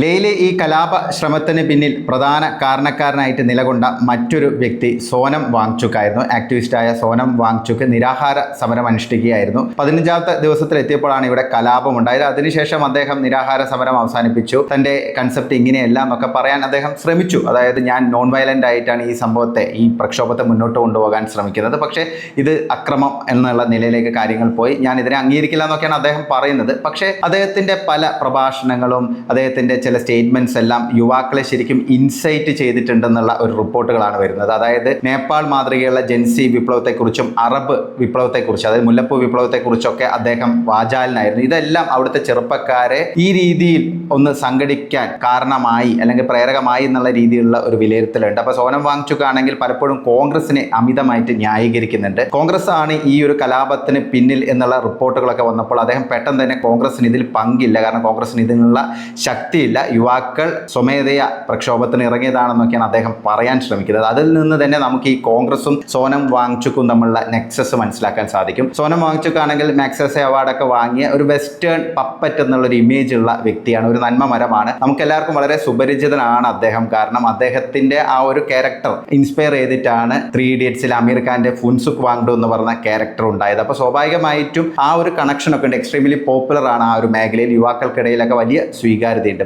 ലേയിലെ ഈ കലാപ ശ്രമത്തിന് പിന്നിൽ പ്രധാന കാരണക്കാരനായിട്ട് നിലകൊണ്ട മറ്റൊരു വ്യക്തി സോനം വാങ്ചുക്ക് ആയിരുന്നു ആക്ടിവിസ്റ്റായ സോനം വാങ്ചുക്ക് നിരാഹാര സമരം അനുഷ്ഠിക്കുകയായിരുന്നു. പതിനഞ്ചാമത്തെ ദിവസത്തിൽ എത്തിയപ്പോഴാണ് ഇവിടെ കലാപം ഉണ്ടായത് അതിനുശേഷം അദ്ദേഹം നിരാഹാര സമരം അവസാനിപ്പിച്ചു. തന്റെ കൺസെപ്റ്റ് ഇങ്ങനെയല്ല എന്നൊക്കെ പറയാൻ അദ്ദേഹം ശ്രമിച്ചു. അതായത് ഞാൻ നോൺ വയലന്റ് ആയിട്ടാണ് ഈ സംഭവത്തെ ഈ പ്രക്ഷോഭത്തെ മുന്നോട്ട് കൊണ്ടുപോകാൻ ശ്രമിക്കുന്നത്. പക്ഷേ ഇത് അക്രമം എന്നുള്ള നിലയിലേക്ക് കാര്യങ്ങൾ പോയി. ഞാൻ ഇതിനെ അംഗീകരിക്കില്ല എന്നൊക്കെയാണ് അദ്ദേഹം പറയുന്നത്. പക്ഷേ അദ്ദേഹത്തിന്റെ പല പ്രഭാഷണങ്ങളും അദ്ദേഹത്തിന്റെ ചില സ്റ്റേറ്റ്മെന്റ്സ് എല്ലാം യുവാക്കളെ ശരിക്കും ഇൻസൈറ്റ് ചെയ്തിട്ടുണ്ടെന്നുള്ള ഒരു റിപ്പോർട്ടുകളാണ് വരുന്നത്. അതായത് നേപ്പാൾ മാതൃകയുള്ള ജെൻസി വിപ്ലവത്തെക്കുറിച്ചും അറബ് വിപ്ലവത്തെക്കുറിച്ചും അതായത് മുല്ലപ്പൂ വിപ്ലവത്തെക്കുറിച്ചൊക്കെ അദ്ദേഹം വാചാലനായിരുന്നു. ഇതെല്ലാം അവിടുത്തെ ചെറുപ്പക്കാരെ ഈ രീതിയിൽ ഒന്ന് സംഘടിക്കാൻ കാരണമായി അല്ലെങ്കിൽ പ്രേരകമായി എന്നുള്ള രീതിയിലുള്ള ഒരു വിലയിരുത്തലുണ്ട്. അപ്പോൾ സോനം വാങ്ചുക്ക് ആണെങ്കിൽ പലപ്പോഴും കോൺഗ്രസിനെ അമിതമായിട്ട് ന്യായീകരിക്കുന്നുണ്ട്. കോൺഗ്രസ് ആണ് ഈ ഒരു കലാപത്തിന് പിന്നിൽ എന്നുള്ള റിപ്പോർട്ടുകളൊക്കെ വന്നപ്പോൾ അദ്ദേഹം പെട്ടെന്ന് തന്നെ കോൺഗ്രസിന് ഇതിൽ പങ്കില്ല. കാരണം കോൺഗ്രസിന് ഇതിനുള്ള ശക്തിയില്ല. യുവാക്കൾ സ്വമേധയ പ്രക്ഷോഭത്തിന് ഇറങ്ങിയതാണെന്നൊക്കെയാണ് അദ്ദേഹം പറയാൻ ശ്രമിക്കുന്നത്. അതിൽ നിന്ന് തന്നെ നമുക്ക് ഈ കോൺഗ്രസും സോനം വാങ്ചുക്കും തമ്മിലുള്ള നെക്സസ് മനസ്സിലാക്കാൻ സാധിക്കും. സോനം വാങ്ചുക്കാണെങ്കിൽ മാക്സസ് അവാർഡൊക്കെ വാങ്ങിയ ഒരു വെസ്റ്റേൺ പപ്പറ്റ് എന്നുള്ളൊരു ഇമേജ് ഉള്ള വ്യക്തിയാണ്. ഒരു നന്മ മരമാണ്. നമുക്ക് എല്ലാവർക്കും വളരെ സുപരിചിതനാണ് അദ്ദേഹം. കാരണം അദ്ദേഹത്തിന്റെ ആ ഒരു ക്യാരക്ടർ ഇൻസ്പയർ ചെയ്തിട്ടാണ് ത്രീ ഇഡിയറ്റ്സിൽ അമീർ ഖാന്റെ ഫുൻസുഖ് വാങ്ഡു എന്ന് പറഞ്ഞ ക്യാരക്ടർ ഉണ്ടായത്. അപ്പോൾ സ്വാഭാവികമായിട്ടും ആ ഒരു കണക്ഷൻ ഒക്കെ ഉണ്ട്. എക്സ്ട്രീംലി പോപ്പുലർ ആണ് ആ ഒരു മേഖലയിൽ. യുവാക്കൾക്കിടയിലൊക്കെ വലിയ സ്വീകാര്യതയുണ്ട്.